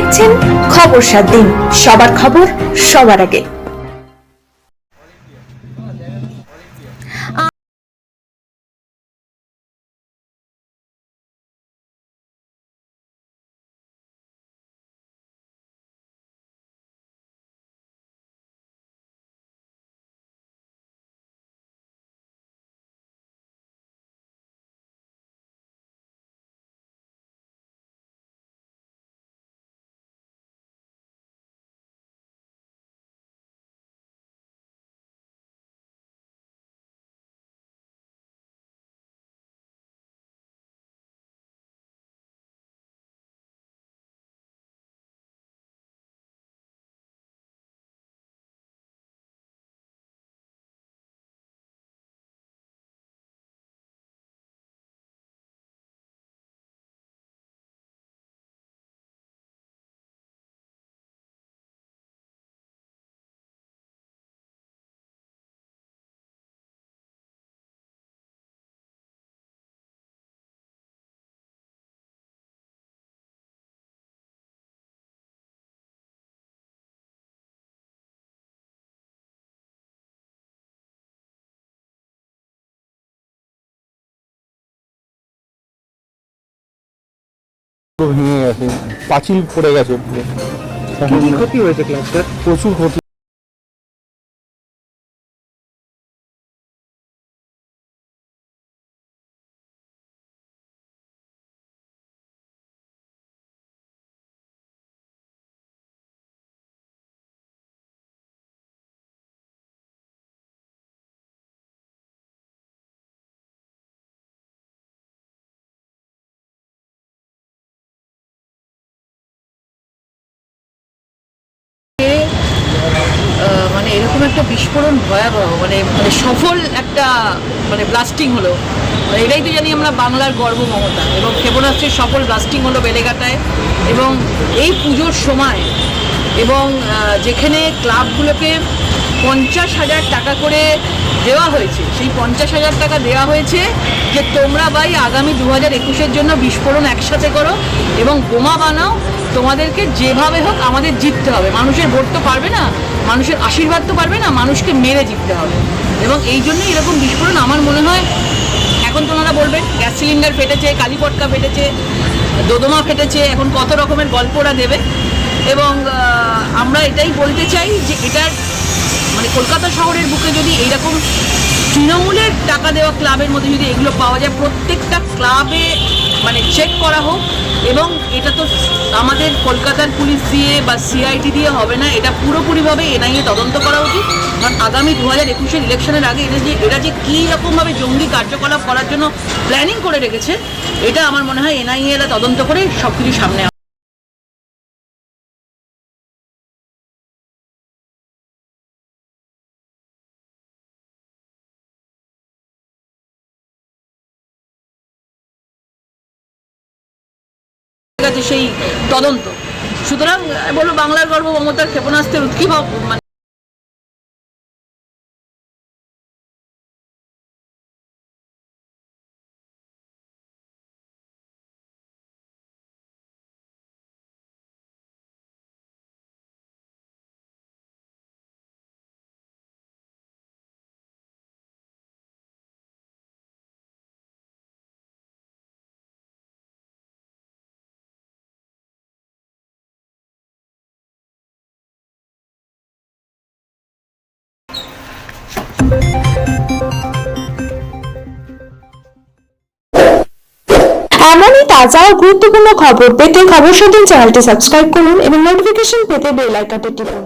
দেখছেন খবর সাত দিন। সবার খবর সবার আগে। ভেঙে গেছে পাঁচিল পড়ে গেছে। ক্ষতি হয়েছে ক্লাসটার প্রচুর ক্ষতি এরকম একটা বিস্ফোরণ ভয়াবহ মানে মানে সফল একটা মানে ব্লাস্টিং হলো। মানে এটাই তো জানি আমরা বাংলার গর্ব মমতা এবং ক্ষেপণাস্ত্রের সফল ব্লাস্টিং হলো বেলেঘাটায় এবং এই পুজোর সময় এবং যেখানে ক্লাবগুলোকে পঞ্চাশ হাজার টাকা করে দেওয়া হয়েছে, সেই পঞ্চাশ হাজার টাকা দেওয়া হয়েছে যে তোমরা ভাই আগামী দু হাজার একুশের জন্য বিস্ফোরণ একসাথে করো এবং বোমা বানাও, তোমাদেরকে যেভাবে হোক আমাদের জিততে হবে। মানুষের ভোট তো পারবে না মানুষের আশীর্বাদ তো পারবে না, মানুষকে মেরে জিততে হবে। এবং এই জন্যই এরকম বিস্ফোরণ আমার মনে হয়, এখন তোমরা বলবেন, গ্যাস সিলিন্ডার ফেটেছে কালীপটকা ফেটেছে, দোদমা ফেটেছে, এখন কত রকমের গল্প ওরা দেবে। এবং আমরা এটাই বলতে চাই যে এটার মানে কলকাতা শহরের বুকে যদি এইরকম তৃণমূলের টাকা দেওয়া ক্লাবের মধ্যে যদি এগুলো পাওয়া যায়, প্রত্যেকটা ক্লাবে মানে চেক করা হোক এবং এটা তো আমাদের কলকাতার পুলিশ দিয়ে বা সিআইটি দিয়ে হবে না, এটা পুরোপুরিভাবে এনআইএ তদন্ত করা উচিত। কারণ আগামী দু হাজার একুশের ইলেকশনের আগে এরা যে এরা যে কী রকমভাবে জঙ্গি কার্যকলাপ করার জন্য প্ল্যানিং করে রেখেছে, এটা আমার মনে হয় এনআইএ তদন্ত করে সব কিছু সামনে সেই তদন্ত। সুতরাং বলব বাংলার গর্ব মমতার ক্ষেপণাস্ত্রের উৎক্ষিপ মানে তাজা গুরুত্বপূর্ণ খবর পেতে খবর সাত দিন চ্যানেলটি সাবস্ক্রাইব করুন এবং নোটিফিকেশন পেতে বেল আইকনটি টিপুন।